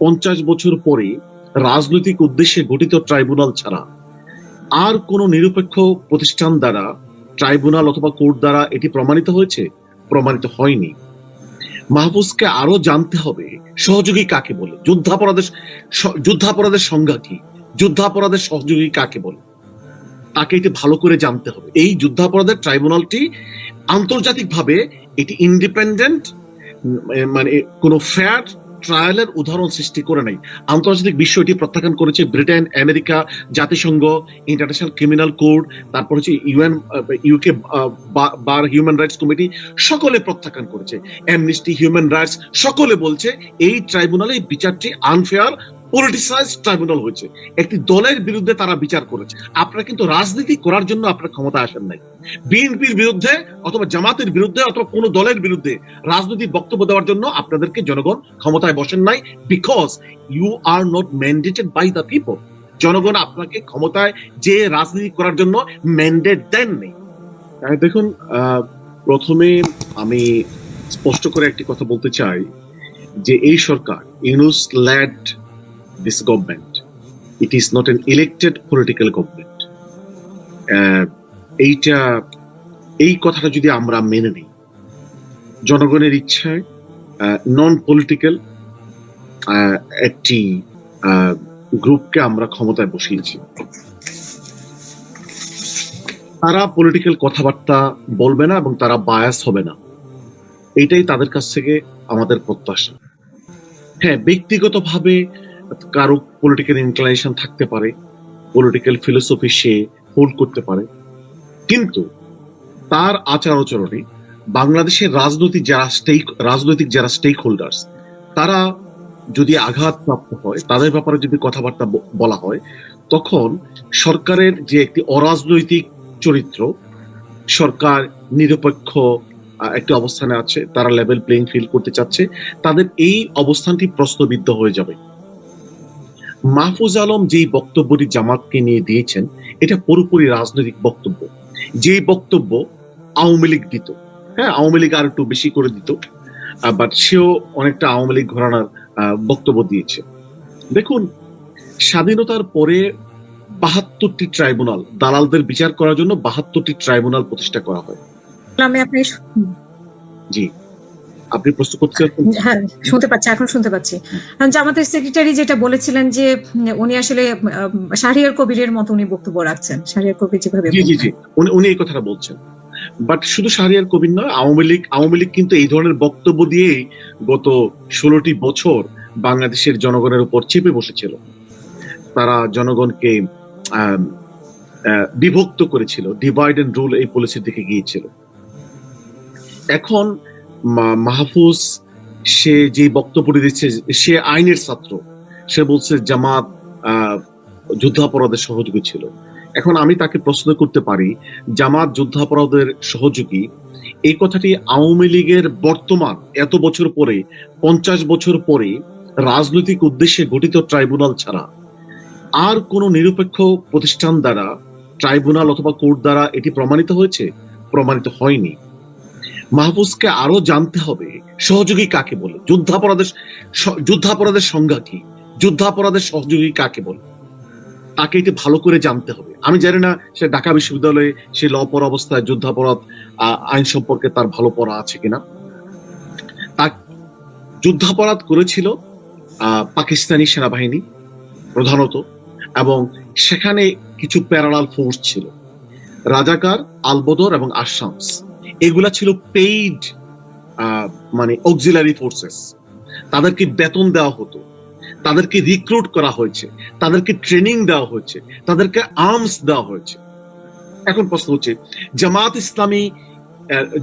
পঞ্চাশ বছর পরে রাজনৈতিক উদ্দেশ্যে গঠিত ট্রাইব্যুনাল ছাড়া আর কোন নিরপেক্ষ প্রতিষ্ঠান দ্বারা ট্রাইব্যুনাল অথবা কোর্ট দ্বারা এটি প্রমাণিত হয়েছে? প্রমাণিত হয়নি। মাহফুজকে আরও জানতে হবে, সহযোগী কাকে বলে? যুদ্ধাপরাধের যুদ্ধাপরাধের সংজ্ঞা কি? যুদ্ধাপরাধের সহযোগী কাকে বলে? তাকে এটি ভালো করে জানতে হবে। এই যুদ্ধাপরাধের ট্রাইব্যুনালটি আন্তর্জাতিকভাবে এটি ইন্ডিপেন্ডেন্ট মানে কোনো ফেয়ার ট্রায়ালের উদাহরণ সৃষ্টি করে নাই। আন্তর্জাতিক বিশ্ব এটি প্রত্যাখ্যান করেছে ব্রিটেন, আমেরিকা, জাতিসংঘ, ইন্টারন্যাশনাল ক্রিমিনাল কোর্ট, তারপর হচ্ছে UN UK bar human rights committee, সকলে প্রত্যাখ্যান করেছে। অ্যামনিস্টি হিউম্যান রাইটস সকলে বলছে, এই ট্রাইব্যুনালে বিচারটি আনফেয়ার পলিটিসাইজ ট্রাইব্যুনাল হয়েছে। একটি দলের বিরুদ্ধে তারা বিচার করেছে। আপনারা কিন্তু রাজনীতি করার জন্য আপনার ক্ষমতা আসেন নাই। বিএনপির বিরুদ্ধে অথবা জামাতের বিরুদ্ধে অথবা কোনো দলের বিরুদ্ধে রাজনৈতিক বক্তব্য দেওয়ার জন্য আপনাদেরকে জনগণ ক্ষমতায় বসেন নাই because you are not mandated by the people জনগণ আপনাকে ক্ষমতায় যে রাজনীতি করার জন্য ম্যান্ডেট দেননি দেখুন প্রথমে আমি স্পষ্ট করে একটি কথা বলতে চাই যে এই সরকার Yunus led this government it is not an elected political government এইটা এই কথাটা যদি আমরা মেনে নিই জনগণের ইচ্ছায় নন পলিটিক্যাল একটি আহ, গ্রুপকে আমরা ক্ষমতায় বসিয়েছি। তারা পলিটিক্যাল কথাবার্তা বলবে না এবং তারা বায়াস হবে না। এটাই তাদের কাছ থেকে আমাদের প্রত্যাশা। হ্যাঁ ব্যক্তিগতভাবে কারও পলিটিক্যাল ইনক্লাইনেশন থাকতে পারে পলিটিক্যাল ফিলোসফি সে হোল্ড করতে পারে। কিন্তু তার আচার আচরণে বাংলাদেশের রাজনৈতিক যারা স্টেক রাজনৈতিক যারা স্টেক হোল্ডার্স তারা যদি আঘাতপ্রাপ্ত হয়, তাদের ব্যাপারে যদি কথাবার্তা বলা হয়, তখন সরকারের যে একটি অরাজনৈতিক চরিত্র, সরকার নিরপেক্ষ একটি অবস্থানে আছে, তারা লেভেল প্লেইং ফিল্ড করতে চাচ্ছে, তাদের এই অবস্থানটি প্রশ্নবিদ্ধ হয়ে যাবে। মাহফুজ আলম যেই বক্তব্যটি জামাতকে নিয়ে দিয়েছেন এটা পুরোপুরি রাজনৈতিক বক্তব্য। যেই বক্তব্য আওয়ামী লীগ দিত হ্যাঁ আওয়ামী লীগ আর একটু বেশি করে দিত বাট সেও অনেকটা আওয়ামী লীগ ঘরানার বক্তব্য দিয়েছে। দেখুন স্বাধীনতার পরে বাহাত্তরটি ট্রাইব্যুনাল দালালদের বিচার করার জন্য বাহাত্তরটি ট্রাইব্যুনাল প্রতিষ্ঠা করা হয়। জি। আপনি প্রশ্ন করতে হ্যাঁ শুনতে পাচ্ছি এখন শুনতে পাচ্ছি। জামাতের সেক্রেটারি যেটা বলেছিলেন যে উনি আসলে শাহরিয়ার কবিরের মতো উনি বক্তব্য রাখছেন। শাহরিয়ার কবির যেভাবে জি জি জি। উনি উনি এই কথাটা বলছেন। বাট শুধু শাহরিয়ার কবির নয় আওয়ামী লীগ আওয়ামী লীগ কিন্তু এই ধরনের বক্তব্য দিয়েই গত ষোলোটি বছর বাংলাদেশের জনগণের উপর চেপে বসেছিল। তারা জনগণকে বিভক্ত করেছিল ডিভাইড এন্ড রুল এই পলিসির দিকে গিয়েছিল। এখন মাহফুজ, সে যে বক্তব্যটি দিচ্ছে, সে আইনের ছাত্র। সে বলছে জামাত যুদ্ধাপরাধের সহযোগী ছিল। এখন আমি তাকে প্রশ্ন করতে পারি, জামাত যুদ্ধাপরাধের সহযোগী? এই কথাটি আওয়ামী লীগের বর্তমান, এত বছর পরে, পঞ্চাশ বছর পরে, রাজনৈতিক উদ্দেশ্যে গঠিত ট্রাইব্যুনাল ছাড়া। আর কোন নিরপেক্ষ প্রতিষ্ঠান দ্বারা, ট্রাইব্যুনাল অথবা কোর্ট দ্বারা এটি প্রমাণিত হয়েছে? প্রমাণিত হয়নি। মাহফুজকে আরও জানতে হবে। সহযোগী কাকে বলে? যুদ্ধাপরাধের যুদ্ধাপরাধের সংজ্ঞা কি? যুদ্ধাপরাধের সহযোগী কাকে বলে? তাকে এটি ভালো করে জানতে হবে। আমি জানি না, সে ঢাকা বিশ্ববিদ্যালয়ে সে ল পড়া অবস্থায় যুদ্ধাপরাধ আইন সম্পর্কে তার ভালো পড়া আছে কিনা। তার যুদ্ধাপরাধ করেছিল পাকিস্তানি সেনাবাহিনী প্রধানত, এবং সেখানে কিছু প্যারালাল ফোর্স ছিল। রাজাকার, আলবদর এবং আসামস এগুলা ছিল পেইড মানে অক্সিলারি ফোর্সেস তাদেরকে বেতন দেওয়া হতো, তাদেরকে রিক্রুট করা হয়েছে, তাদেরকে ট্রেনিং দেওয়া হয়েছে, তাদেরকে আর্মস দেওয়া হয়েছে। এখন প্রশ্ন হচ্ছে, জামাত ইসলামী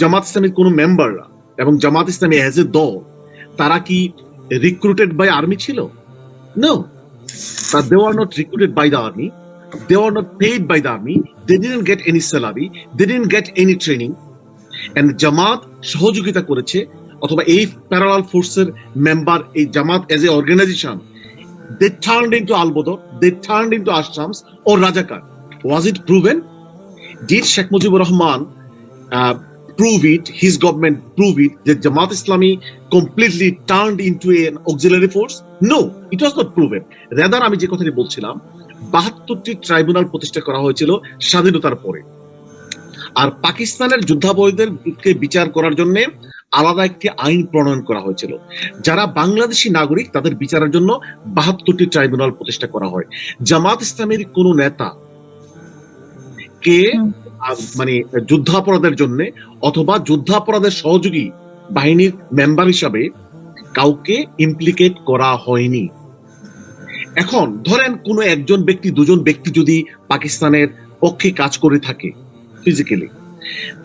জামাত ইসলামীর কোন মেম্বাররা এবং জামাত ইসলামী অ্যাজ এ দল, তারা কি রিক্রুটেড বাই আর্মি ছিল? No they are not recruited by the army they are not paid by the army they didn't get any salary they didn't get any training and Jamaat সহযোগিতা করেছে অথবা এই parallel ফোর্সের member এই Jamaat as a organisation they turned into Albadr they turned into Alshams O Razakar was it proven did Sheikh Mujibur Rahman prove it, his government prove it that Jamaat Islami completely turned into an auxiliary force? No, it was not proven. Rather, আমি যে কথাটি বলছিলাম বাহাত্তরটি tribunal প্রতিষ্ঠা করা হয়েছিল স্বাধীনতার পরে আর পাকিস্তানের যুদ্ধাপরাধীদেরকে বিচার করার জন্য আলাদা একটি আইন প্রণয়ন করা হয়েছিল। যারা বাংলাদেশি নাগরিক তাদের বিচারের জন্য বাহাত্তরটি ট্রাইব্যুনাল প্রতিষ্ঠা করা হয়। জামাত ইসলামের কোন নেতা কে মানে যুদ্ধাপরাধের জন্য অথবা যুদ্ধাপরাধের সহযোগী বাহিনীর মেম্বার হিসাবে কাউকে ইমপ্লিকেট করা হয়নি। এখন ধরেন কোনো একজন ব্যক্তি দুজন ব্যক্তি যদি পাকিস্তানের পক্ষে কাজ করে থাকে ফিজিক্যালি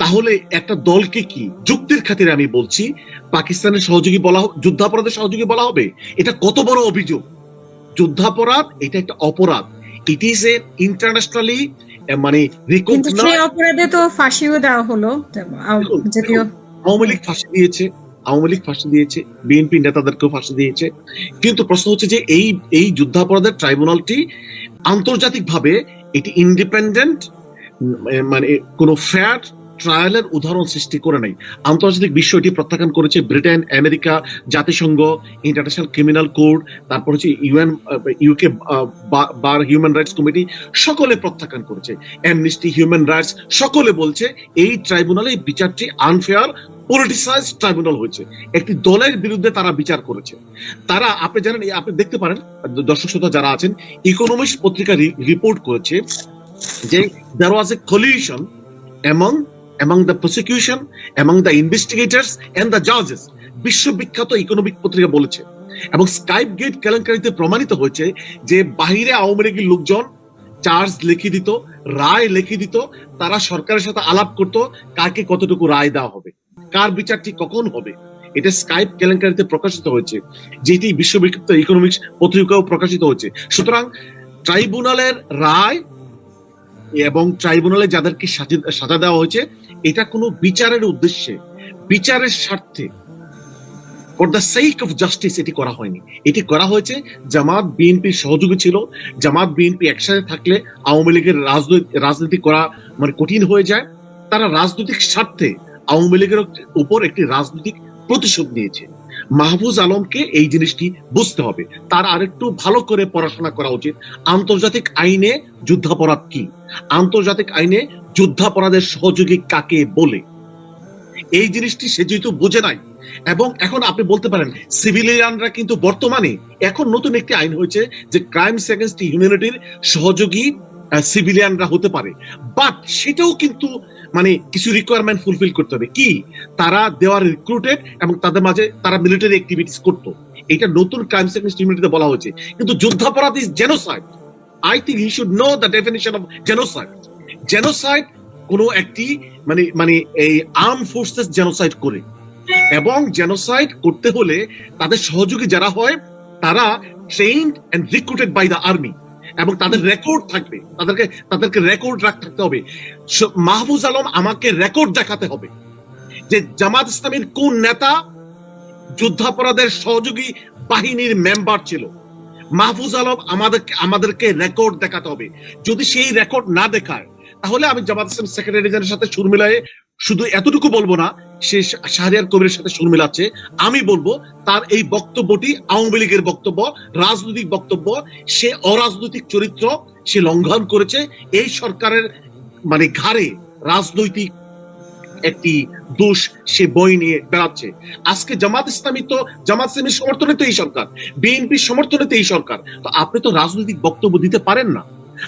তাহলে একটা দলকে কি যুক্তির খাতিরে আমি বলছি পাকিস্তানের সহযোগী বলা যুদ্ধাপরাধের সহযোগী বলা হবে? এটা কত বড় অভিযোগ? যুদ্ধাপরাধ এটা একটা অপরাধ। ইট ইজ এ ইন্টারন্যাশনালি মানে অপরাধে তো ফাঁসিও দেওয়া হলো। যদিও আওয়ামী লীগ ফাঁসি দিয়েছে আওয়ামী লীগ ফাঁসি দিয়েছে বিএনপি নেতাদেরকেও ফাঁসি দিয়েছে। কিন্তু প্রশ্ন হচ্ছে যে এই এই যুদ্ধাপরাধের ট্রাইব্যুনালটি আন্তর্জাতিকভাবে এটি ইন্ডিপেন্ডেন্ট মানে কোনো ফেয়ার ট্রায়ালের উদাহরণ সৃষ্টি করে নাই। আন্তর্জাতিক বিশ্ব এটি প্রত্যাখ্যান করেছে ব্রিটেন, আমেরিকা, জাতিসংঘ, ইন্টারন্যাশনাল ক্রিমিনাল কোড, তারপর হচ্ছে UN UK bar human rights committee, সকলে প্রত্যাখ্যান করেছে। অ্যামনিস্টি হিউম্যান রাইটস সকলে বলছে এই ট্রাইব্যুনালে বিচারটি আনফেয়ার পলিটিসাইজ ট্রাইব্যুনাল হয়েছে। একটি দলের বিরুদ্ধে তারা বিচার করেছে। তারা, আপনি জানেন, আপনি দেখতে পারেন দর্শক শ্রোতা যারা আছেন ইকোনমিক্স পত্রিকা রিপোর্ট করেছে there was a collusion among among the prosecution, among the investigators and the judges. বিশ্ববিখ্যাত ইকোনমিক পত্রিকা বলেছে। এবং স্কাইপ গেট কেলেঙ্কারিতে প্রমাণিত হয়েছে যে বাহিরে আওয়ামী লীগের লোকজন চার্জ লিখে দিত, রায় লিখে দিত, তারা সরকারের সাথে আলাপ করত কাকে কতটুকু রায় দেওয়া হবে, কার বিচারটি কখন হবে। এটা স্কাইপ কেলেঙ্কারিতে প্রকাশিত হয়েছে, যেটি বিশ্ববিখ্যাত ইকোনমিক্স পত্রিকাও প্রকাশিত হয়েছে। সুতরাং ট্রাইব্যুনালের রায় এবং ট্রাইব্যুনালে যাদেরকে সাজা- দেওয়া হয়েছে, এটা কোনো বিচারের উদ্দেশ্যে, বিচারের স্বার্থে for the sake of justice এটি করা হয়নি। এটি করা হয়েছে, জামাত বিএনপির সহযোগী ছিল, জামাত বিএনপি একসাথে থাকলে আওয়ামী লীগের রাজনৈতিক রাজনীতি করা মানে কঠিন হয়ে যায়। তারা রাজনৈতিক স্বার্থে আওয়ামী লীগের উপর একটি রাজনৈতিক প্রতিশোধ নিয়েছে। মাহফুজ আলমকে এই জিনিসটি বুঝতে হবে। তার আরেকটু ভালো করে পড়াশোনা করা উচিত। আন্তর্জাতিক আইনে যুদ্ধাপরাধ কি? আন্তর্জাতিক আইনে যুদ্ধাপরাধের সহযোগী কাকে বলে? এই জিনিসটি সে যেহেতু বোঝে নাই, এবং এখন আপনি বলতে পারেন, সিভিলিয়ানরা কিন্তু বর্তমানে এখন নতুন একটি আইন হয়েছে যে ক্রাইমস এগেনস্ট হিউম্যানিটির সহযোগী সিভিলিয়ানরা হতে পারে। বাট সেটাও কিন্তু মানে কিছু রিকোয়ারমেন্ট ফুলফিল করতে হবে। কি? তারা দেওয়ার রিক্রুটেড এবং তাদের মাঝে তারা মিলিটারি অ্যাক্টিভিটিস করতো। এটা নতুন ক্রাইম এগেনস্ট হিউম্যানিটিতে বলা হয়েছে। কিন্তু যুদ্ধাপরাধ is genocide I think he should know the definition of genocide genocide কোনো একটি মানে মানে এই আর্ম ফোর্সেস জেনোসাইড করে। এবং জেনোসাইড করতে হলে তাদের সহযোগী যারা হয়, তারা trained and recruited by the army এবং তাদের রেকর্ড থাকবে। তাদেরকে তাদেরকে রেকর্ড রাখতে হবে। মাহফুজ আলম আমাকে রেকর্ড দেখাতে হবে যে জামাত ইসলামের কোন নেতা যুদ্ধাপরাধের সহযোগী বাহিনীর মেম্বার ছিল। মাহফুজ আলম আমাদেরকে আমাদেরকে রেকর্ড দেখাতে হবে। যদি সেই রেকর্ড না দেখায়, তাহলে আমি জামাত ইসলাম সেক্রেটারি জেনারেলের সাথে সুর মিলায়ে শুধু এতটুকু বলব না সে শাহরিয়ার কবিরের সাথে সুর মিলাচ্ছে আমি বলব, তার এই বক্তব্যটি আওয়ামী লীগের বক্তব্য, রাজনৈতিক বক্তব্য, সে অরাজনৈতিক চরিত্র সে লঙ্ঘন করেছে। এই সরকারের মানে ঘাড়ে রাজনৈতিক একটি দোষ সে বই নিয়ে বেড়াচ্ছে। আজকে জামাত ইসলামী তো, জামাত ইসলামীর সমর্থনে তো এই সরকার, বিএনপির সমর্থনে তো এই সরকার। তো আপনি তো রাজনৈতিক বক্তব্য দিতে পারেন না।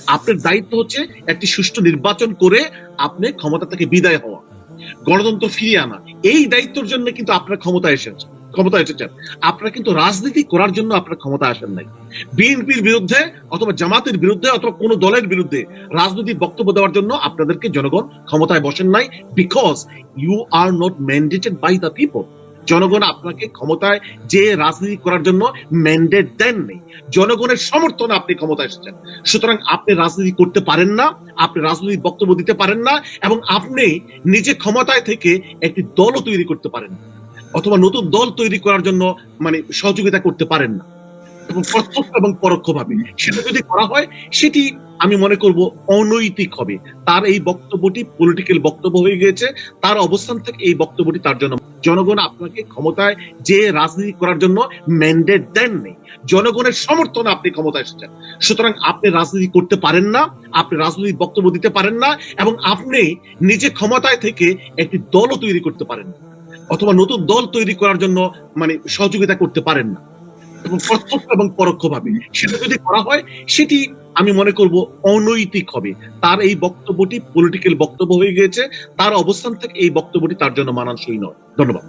আপনার দায়িত্ব হচ্ছে একটি সুষ্ঠু নির্বাচন করে আপনি ক্ষমতা থেকে বিদায় হওয়া। গণতন্ত্র ফিরিয়ে আনা। এই দায়িত্বের জন্য কিন্তু আপনার ক্ষমতা এসেছে ক্ষমতা এসেছেন। আপনারা কিন্তু রাজনীতি করার জন্য আপনার ক্ষমতা আসেন নাই। বিএনপির বিরুদ্ধে অথবা জামাতের বিরুদ্ধে অথবা কোন দলের বিরুদ্ধে রাজনৈতিক বক্তব্য দেওয়ার জন্য আপনাদেরকে জনগণ ক্ষমতায় বসেন নাই because you are not mandated by the people জনগণ আপনাকে ক্ষমতায় যে রাজনীতি করার জন্য ম্যান্ডেট দেন নেই জনগণের সমর্থন আপনি ক্ষমতায় এসেছেন। সুতরাং আপনি রাজনীতি করতে পারেন না, আপনি রাজনৈতিক বক্তব্য দিতে পারেন না, এবং আপনি নিজে ক্ষমতায় থেকে একটি দলও তৈরি করতে পারেন অথবা নতুন দল তৈরি করার জন্য মানে সহযোগিতা করতে পারেন না। এবং প্রত্যক্ষ এবং পরোক্ষভাবে। সেটা যদি করা হয়, সেটি আমি মনে করব অনৈতিক হবে। তার এই বক্তব্যটি পলিটিক্যাল বক্তব্য হয়ে গিয়েছে। তার অবস্থান থেকে এই বক্তব্যটি তার জন্য। জনগণ আপনাকে ক্ষমতায় যে রাজনীতি করার জন্য ম্যান্ডেট দেননি, জনগণের সমর্থনে আপনি ক্ষমতায় এসেছেন। সুতরাং আপনি রাজনীতি করতে পারেন না, আপনি রাজনৈতিক বক্তব্য দিতে পারেন না এবং আপনি নিজে ক্ষমতায় থেকে একটি দলও তৈরি করতে পারেন না। অথবা নতুন দল তৈরি করার জন্য মানে সহযোগিতা করতে পারেন না। এবং প্রত্যক্ষ এবং পরোক্ষভাবে। সেটা যদি করা হয়, সেটি আমি মনে করব অনৈতিক হবে। তার এই বক্তব্যটি পলিটিক্যাল বক্তব্য হয়ে গিয়েছে। তার অবস্থান থেকে এই বক্তব্যটি তার জন্য মানানসই নয়। ধন্যবাদ।